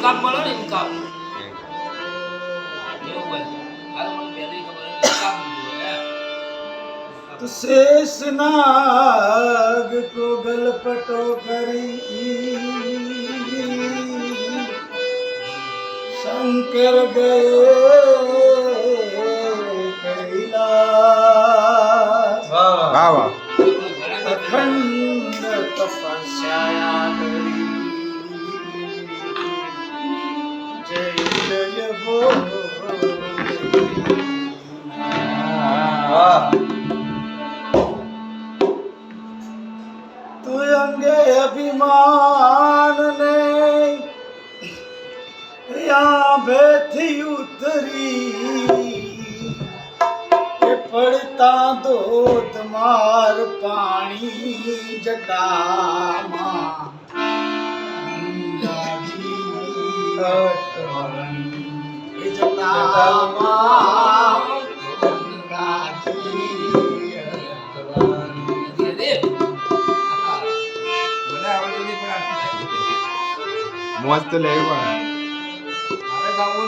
ઇનકામ મળે ને ઇનકામ એવું હોય આ તો મને પહેલી ખબર હતી, ઇનકામ જોઈએ, હે. तो शेष नाग को गलपटो करी शंकर गए कैलास વાહ વાહ અંગે અભિમાન ને યા બેઠી ઉતરી કે પડતા ધોધ માર પાણી જટામાં ગંગાજી એ જટામાં મોજ તો લેવી પડે. મારે ગાવું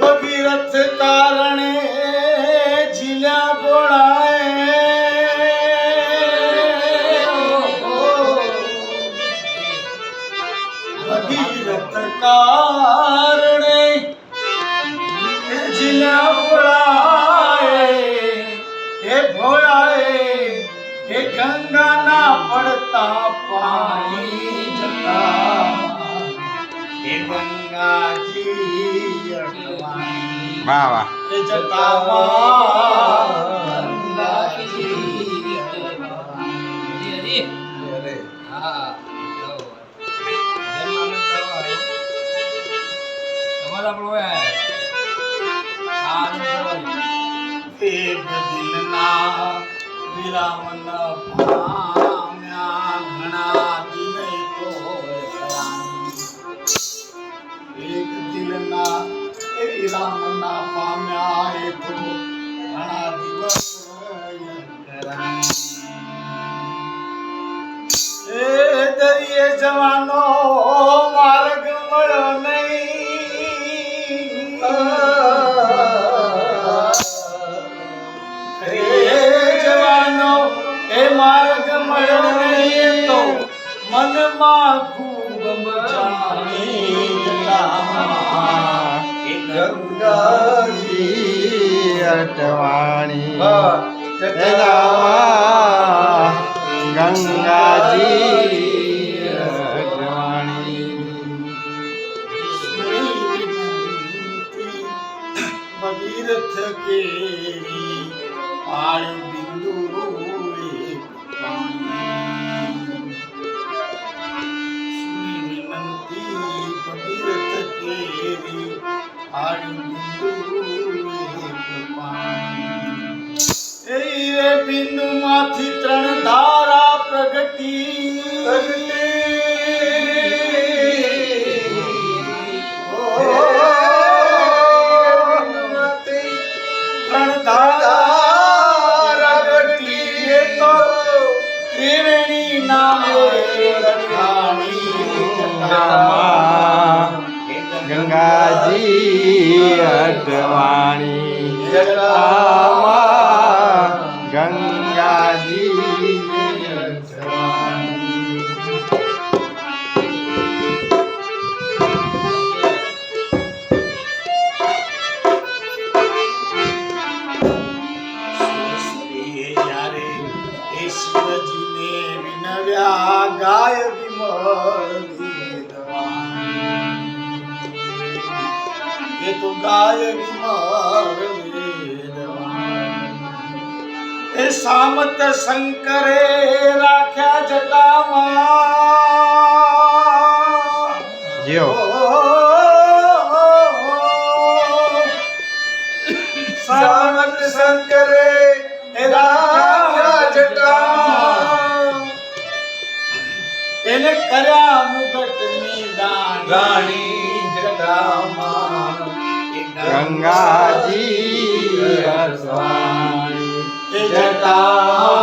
भगीरथ कारणे झीला बड़ाए भगीरत कार ગંગાના પડતા પાણી જતા. એ ગંગાજી વાહ વાહ. એ જટામાં ગંગાજી. હા, આપણો આ દિલના એ દરિયે જવાનો માર્ગ મળ્યો નહીં માર્ગ મળ્યો નહીં તો મનમાં ખૂબ એ ગંગાજી અટવાણી ગંગાજી. બિંદુ માંથી ત્રણ ધારા પ્રગતિ ત્રણ ધારા પ્રગટી. એ તો ત્રિવેણી નામે ગંગાજી અટવાણી જટામાં તો ગાય વિમળ વેદવાણી. એ સામત શંકરે રાખ્યા જટામાં. સામત શંકરે રાખ્યા જટામાં. એને કર્યા મુગટની દાણી રાણી જટામાં ગંગાજી સ્વામી જટા